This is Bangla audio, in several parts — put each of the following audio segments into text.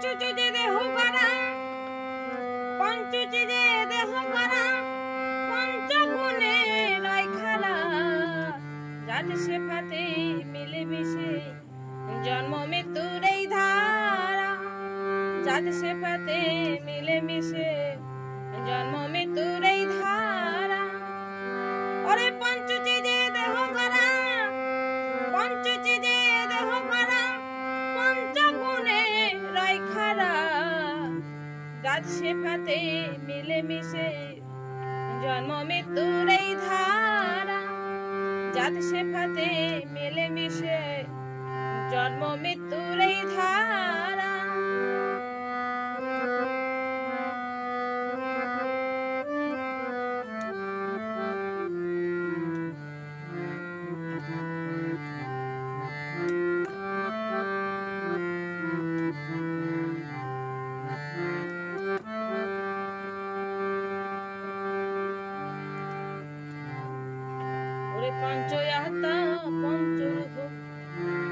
পঞ্চুচুজে দেহ করা পঞ্চুচুজে দেহ করা, পঞ্চগুণে নয় খালা। যার সে ফাতে মিলেমিশে জন্ম মৃত্যুর এই ধারা। যার সে ফাতে মিলেমিশে জন্ম মৃত্যুর এই মিলে মিশে। জন্ম মৃত্যুর এই ধারা জাত শেফাতে মিলে মিশে। জন্ম মৃত্যুর এই ধারা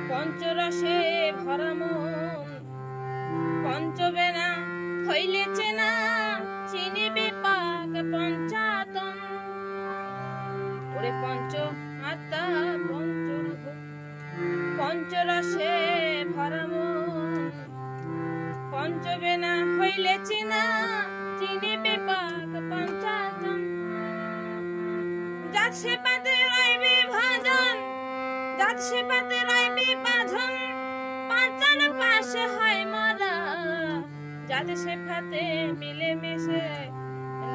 পঞ্চরসে ভরা মন পঞ্চবেনা হইলে চেনা, চিনিবে পাক পঞ্চাতন। ওরে পঞ্চ আত্মা পঞ্চরূপ। পঞ্চরসে ভরা মন পঞ্চবেনা হইলে চেনা, চিনিবে পাক পঞ্চাতন। বিভাজন পাতে পাশে হয় মরা যাতে সে ফাতে মিলে মিশে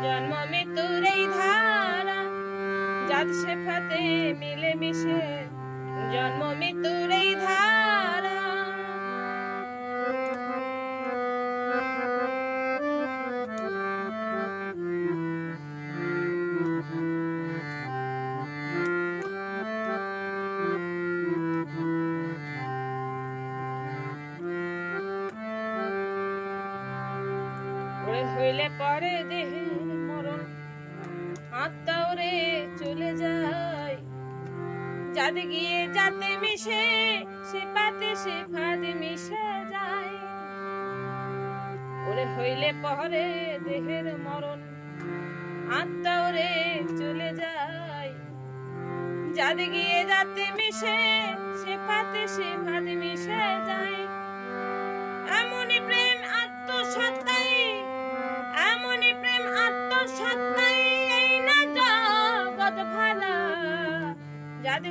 জন্ম মৃত্যুর এই ধারা। যাতে সে ফাতে মিলে মিশে জন্ম মৃত্যুর এই ধারা। হইলে পরে দেহের মরণ। আত্মা ওরে চলে যায়। যাতে গিয়ে যাতে মিশে, সে পাতে সে ফাঁদে মিশে যায়। ওরে হইলে পরে দেহের মরণ আত্মা ওরে চলে যায়। যাতে গিয়ে যাতে মিশে, সে পাতে সে ফাঁদে মিশে যায়। এমনই প্রেম আত্মসত্তাই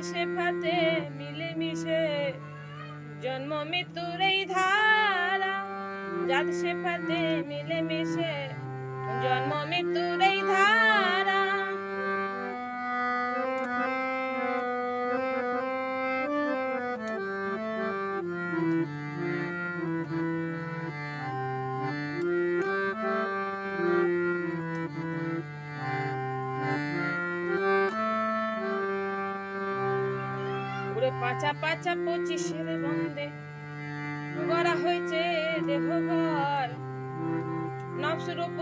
সে ফাতে মিলে মিশে জন্ম মৃত্যুর এই ধারা। জাত মিলে মিশে জন্ম মৃত্যুর এই ধারা। পাঁচা পাঁচা পঁচিশের বন্দে। গড়া হয়েছে দেহ ঘর। নবস্বরূপ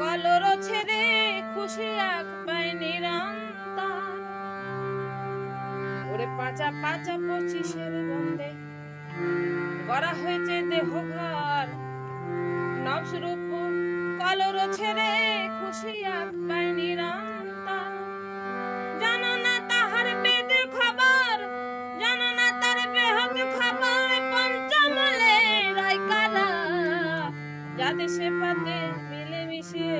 কলর ছেড়ে খুশি আখ পায় নিরন্তর। ওরে পাঁচা পাঁচা পঁচিশের বন্দে। গড়া হয়েছে দেহ ঘর। নবস্বরূপ কলর ছেড়ে খুশি আখ পায় সে পাতে মিলে মিশে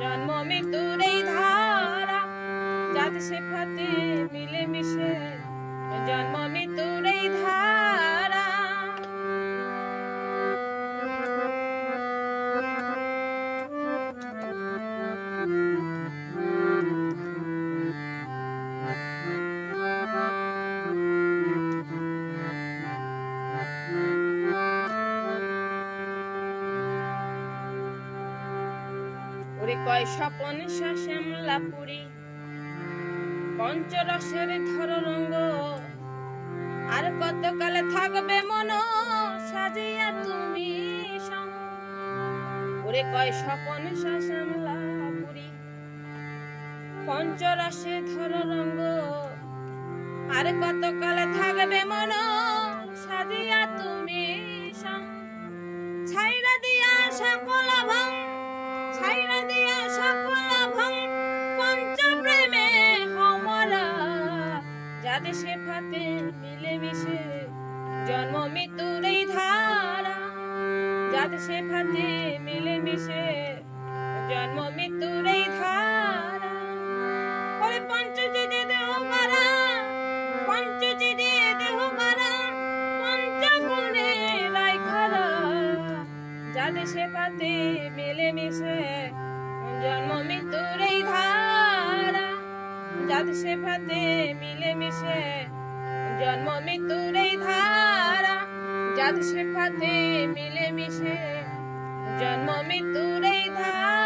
জন্ম মৃত্যুর এই ধারা যাতে সে পাতে মিলে মিশে জন্ম মৃত্যুর এই ধারা। ওরে কয় স্বপন শ্যামলা পুরী পঞ্চরসের ধর রঙ্গ, আর কতকালে থাকবে মন সাজিয়া তুমি। ওরে কয় স্বপন শ্যামলা পুরী পঞ্চরসে ধর রঙ্গ, আর কতকালে থাকবে মন সাজিয়া তুমি। ছাইরা দিয়া সকল ভং ছাইরা দিয়া সকলা ভং পঞ্চ প্রেমে হোমরা যাদের সে ফাতে মিলেমিশে জন্ম মৃত্যুর এই পঞ্চ জিদে দেও যাদের সে পাতে মিলে মিশে জন্ম মৃত্যুর এই ধারা। জাত সে পাতে মিলে মিশে জন্ম মৃত্যুর এই ধারা। যাদের মিলে মিশে জন্ম মৃত্যুর এই ধারা।